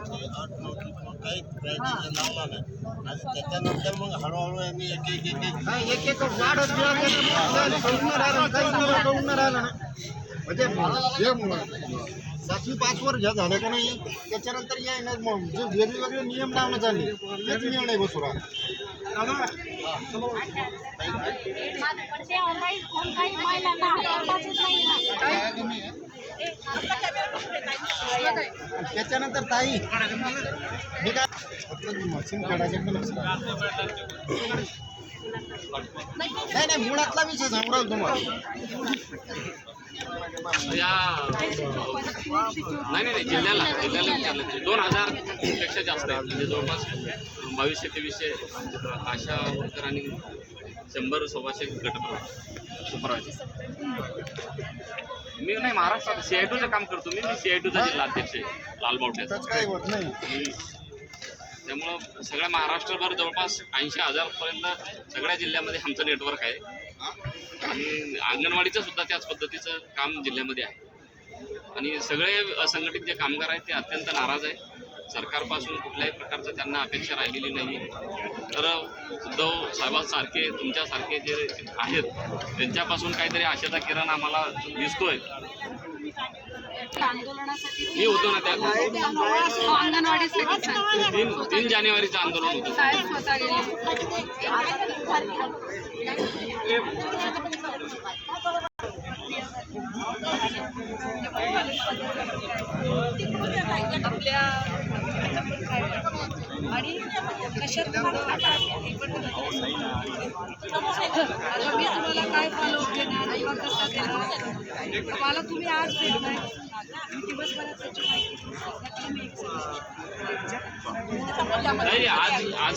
काही प्रायझीचं नाही आणि त्याच्यानंतर मग हळूहळू आम्ही एक एक एक एक एक एक राहिलं ना म्हणजे जे सातवी पाच वर ज्या झालं का नाही. त्याच्यानंतर या ना मग जे वेगवेगळे नियम लावण्यात आले तेच नियम नाही बसू राहिला त्याच्यानंतर ताई काय? मशीन काढायचं नाही नाही मुळातला विषय सांगू तुम्हाला. नाही नाही नाही जिल्ह्याला जिल्ह्याला विचारलं दोन हजारपेक्षा जास्त आहे म्हणजे जवळपास बावीसशे तेवीसशे आशा वर्कर आणि शंभर सव्वाशे गट सुपरवायझर. मी नाही महाराष्ट्रात सी आय टूचं काम करतो. मी सी आय टूचा जिल्हा अध्यक्ष आहे लालबावट्याचा नाही. आणि त्यामुळं सगळ्या महाराष्ट्रभर जवळपास ऐंशी हजारपर्यंत सगळ्या जिल्ह्यामध्ये आमचं नेटवर्क आहे. आणि अंगणवाडीचं सुद्धा त्याच पद्धतीचं काम जिल्ह्यामध्ये आहे. आणि सगळे असंघटित जे कामगार आहेत ते अत्यंत नाराज आहे सरकारपासून कुठल्याही प्रकारचं त्यांना अपेक्षा राहिलेली नाही. तर उद्धव साहेबांसारखे तुमच्यासारखे जे आहेत त्यांच्यापासून काहीतरी आशेचा किरण आम्हाला दिसतोय. मी होतो ना त्या. तीन तीन जानेवारीचं आंदोलन होतं. आपल्या आणि कशात आता मी तुम्हाला काय फॉलो देणार किंवा कसा देणार मला तुम्ही आज भेटताय मी दिवसभरात त्याची माहिती आज